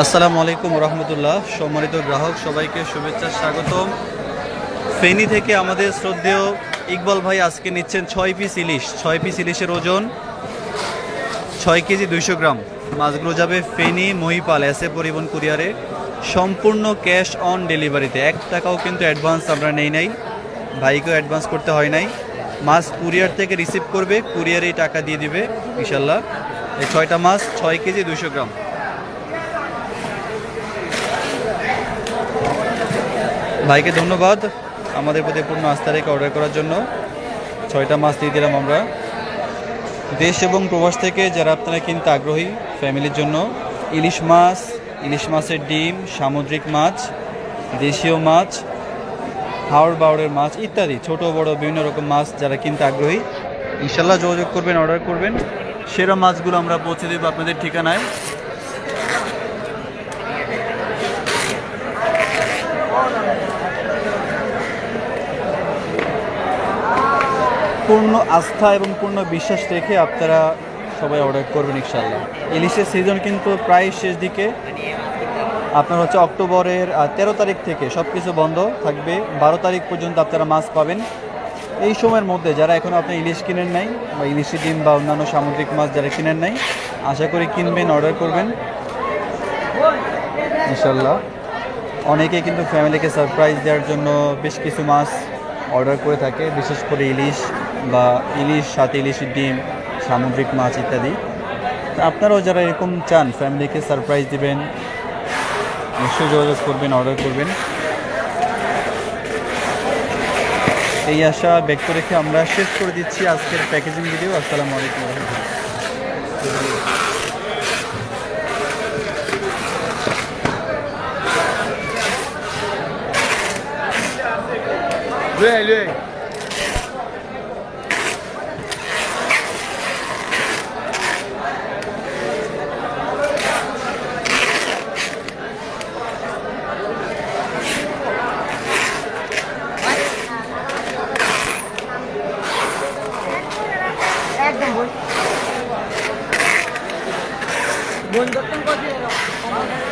আসসালামু আলাইকুম রহমতুল্লাহ। সম্মানিত গ্রাহক, সবাইকে শুভেচ্ছা, স্বাগতম। ফেনী থেকে আমাদের শ্রদ্ধেয় ইকবাল ভাই আজকে নিচ্ছেন ছয় পিস ইলিশ। ছয় পিস ইলিশের ওজন ছয় কেজি দুইশো গ্রাম। মাছগুলো যাবে ফেনী মহিপাল এসে পরিবহন কুরিয়ারে। সম্পূর্ণ ক্যাশ অন ডেলিভারিতে। এক টাকাও কিন্তু অ্যাডভান্স আমরা নেই নাই। ভাইকেও অ্যাডভান্স করতে হয় নাই। মাছ কুরিয়ার থেকে রিসিভ করবে, কুরিয়ারেই টাকা দিয়ে দিবে, ইনশাল্লাহ। এই ছয়টা মাছ ছয় কেজি দুইশো গ্রাম। ভাইকে ধন্যবাদ আমাদের প্রতি পূর্ণ আস্থা রেখে অর্ডার করার জন্য। ছয়টা মাছ দিয়ে দিলাম আমরা। দেশ এবং প্রবাস থেকে যারা আপনারা কিনতে আগ্রহী, ফ্যামিলির জন্য ইলিশ মাছ, ইলিশ মাছের ডিম, সামুদ্রিক মাছ, দেশীয় মাছ হাওড় বাউড়ের মাছ ইত্যাদি, ছোট, বড়, বিভিন্ন রকম মাছ যারা কিনতে আগ্রহী, ইনশাল্লাহ যোগাযোগ করবেন, অর্ডার করবেন। সেরা মাছগুলো আমরা পৌঁছে দেবো আপনাদের ঠিকানায়। পূর্ণ আস্থা এবং পূর্ণ বিশ্বাস রেখে আপনারা সবাই অর্ডার করবেন ইনশাল্লাহ ইলিশের সিজন কিন্তু প্রায় শেষ দিকে। আপনার হচ্ছে অক্টোবরের তেরো তারিখ থেকে সব কিছু বন্ধ থাকবে। বারো তারিখ পর্যন্ত আপনারা মাছ পাবেন। এই সময়ের মধ্যে যারা এখন আপনি ইলিশ কিনেন নাই বা ইলিশি ডিম বা অন্যান্য সামুদ্রিক মাছ যারা কিনেন নাই, আশা করি কিনবেন অর্ডার করবেন। ইনশাল্লাহ অনেকে কিন্তু ফ্যামিলিকে সারপ্রাইজ দেওয়ার জন্য বেশ কিছু মাছ অর্ডার করে থাকে, বিশেষ করে ইলিশ। বা ইলিশ, সাথে ইলিশের ডিম, সামুদ্রিক মাছ ইত্যাদি। আপনারাও যারা এরকম চান, ফ্যামিলিকে সারপ্রাইজ দেবেন, নিশ্চয়ই যোগাযোগ করবেন, অর্ডার করবেন। এই আশা ব্যক্ত রেখে আমরা শেষ করে দিচ্ছি আজকের প্যাকেজিং ভিডিও। আসসালামু আলাইকুম রহমতুল্লাহ। 먼저 뜬 거지.